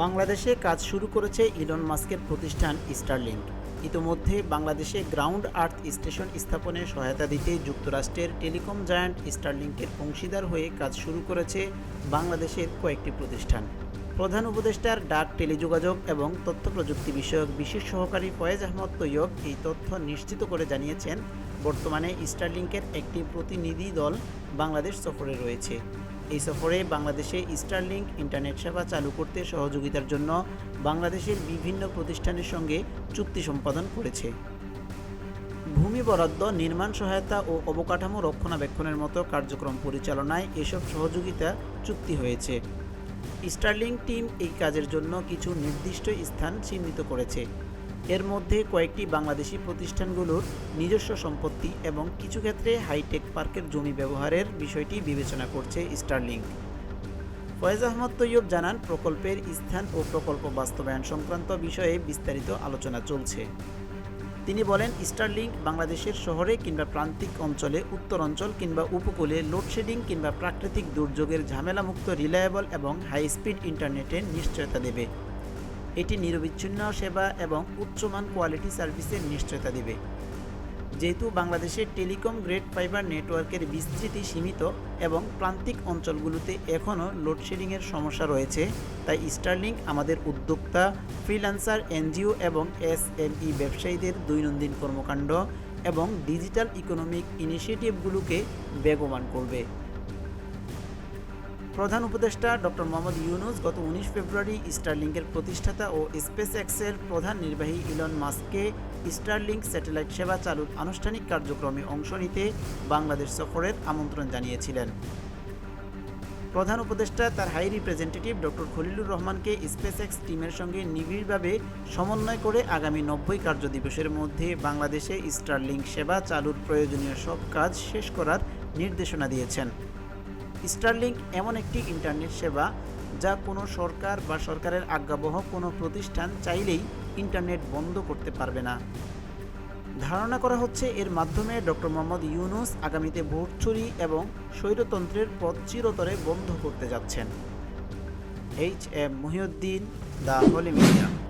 বাংলাদেশে কাজ শুরু করেছে ইলন মাস্কের প্রতিষ্ঠান স্টারলিংক। ইতোমধ্যে বাংলাদেশে গ্রাউন্ড আর্থ স্টেশন স্থাপনে সহায়তা দিতে যুক্তরাষ্ট্রের টেলিকম জায়ান্ট স্টারলিংকের অংশীদার হয়ে কাজ শুরু করেছে বাংলাদেশের কয়েকটি প্রতিষ্ঠান। প্রধান উপদেষ্টার ডাক, টেলিযোগাযোগ এবং তথ্য প্রযুক্তি বিষয়ক বিশেষ সহকারী ফয়েজ আহমদ তৈয়ব এই তথ্য নিশ্চিত করে জানিয়েছেন, বর্তমানে স্টারলিংকের একটি প্রতিনিধি দল বাংলাদেশ সফরে রয়েছে। এই সফরে বাংলাদেশে স্টারলিংক ইন্টারনেট সেবা চালু করতে সহযোগিতার জন্য বাংলাদেশের বিভিন্ন প্রতিষ্ঠানের সঙ্গে চুক্তি সম্পাদন করেছে। ভূমি বরাদ্দ, নির্মাণ সহায়তা ও অবকাঠামো রক্ষণাবেক্ষণের মতো কার্যক্রম পরিচালনায় এসব সহযোগিতা চুক্তি হয়েছে। স্টারলিংক টিম এই কাজের জন্য কিছু নির্দিষ্ট স্থান চিহ্নিত করেছে। এর মধ্যে কয়েকটি বাংলাদেশি প্রতিষ্ঠানগুলোর নিজস্ব সম্পত্তি এবং কিছু ক্ষেত্রে হাইটেক পার্কের জমি ব্যবহারের বিষয়টি বিবেচনা করছে স্টারলিংক। ফয়েজ আহমদ তৈয়ব জানান, প্রকল্পের স্থান ও প্রকল্প বাস্তবায়ন সংক্রান্ত বিষয়ে বিস্তারিত আলোচনা চলছে। তিনি বলেন, স্টারলিংক বাংলাদেশের শহরে কিংবা প্রান্তিক অঞ্চলে, উত্তর অঞ্চল কিংবা উপকূলে লোডশেডিং কিংবা প্রাকৃতিক দুর্যোগের ঝামেলামুক্ত, রিলায়েবল এবং হাই স্পিড ইন্টারনেটের নিশ্চয়তা দেবে। এটি নিরবিচ্ছিন্ন সেবা এবং উচ্চমান কোয়ালিটি সার্ভিসের নিশ্চয়তা দেবে। যেহেতু বাংলাদেশের টেলিকম গ্রেড ফাইবার নেটওয়ার্কের বিস্তৃতি সীমিত এবং প্রান্তিক অঞ্চলগুলোতে এখনও লোডশেডিংয়ের সমস্যা রয়েছে, তাই স্টারলিংক আমাদের উদ্যোক্তা, ফ্রিল্যান্সার, এনজিও এবং এসএমই ব্যবসায়ীদের দৈনন্দিন কর্মকাণ্ড এবং ডিজিটাল ইকোনমিক ইনিশিয়েটিভগুলোকে বেগবান করবে। প্রধান উপদেষ্টা ডক্টর মোহাম্মদ ইউনুস গত উনিশ ফেব্রুয়ারি স্টারলিংকের প্রতিষ্ঠাতা ও স্পেস এক্সের প্রধান নির্বাহী ইলন মাস্ককে স্টারলিংক স্যাটেলাইট সেবা চালুর আনুষ্ঠানিক কার্যক্রমে অংশ নিতে বাংলাদেশ সফরের আমন্ত্রণ জানিয়েছিলেন। প্রধান উপদেষ্টা তার হাই রিপ্রেজেন্টেটিভ ডক্টর খলিলুর রহমানকে স্পেস এক্স টিমের সঙ্গে নিবিড়ভাবে সমন্বয় করে আগামী নব্বই কার্যদিবসের মধ্যে বাংলাদেশে স্টারলিংক সেবা চালুর প্রয়োজনীয় সব কাজ শেষ করার নির্দেশনা দিয়েছেন। স্টারলিংক এমন একটি ইন্টারনেট সেবা যা কোনো সরকার বা সরকারের আজ্ঞাবহ কোনো প্রতিষ্ঠান চাইলেই ইন্টারনেট বন্ধ করতে পারবে না। ধারণা করা হচ্ছে এর মাধ্যমে ডক্টর মোহাম্মদ ইউনুস আগামীতে ভোট চুরি এবং স্বৈরতন্ত্রের পথ চিরতরে বন্ধ করতে যাচ্ছেন। H M Mohiuddin the holy media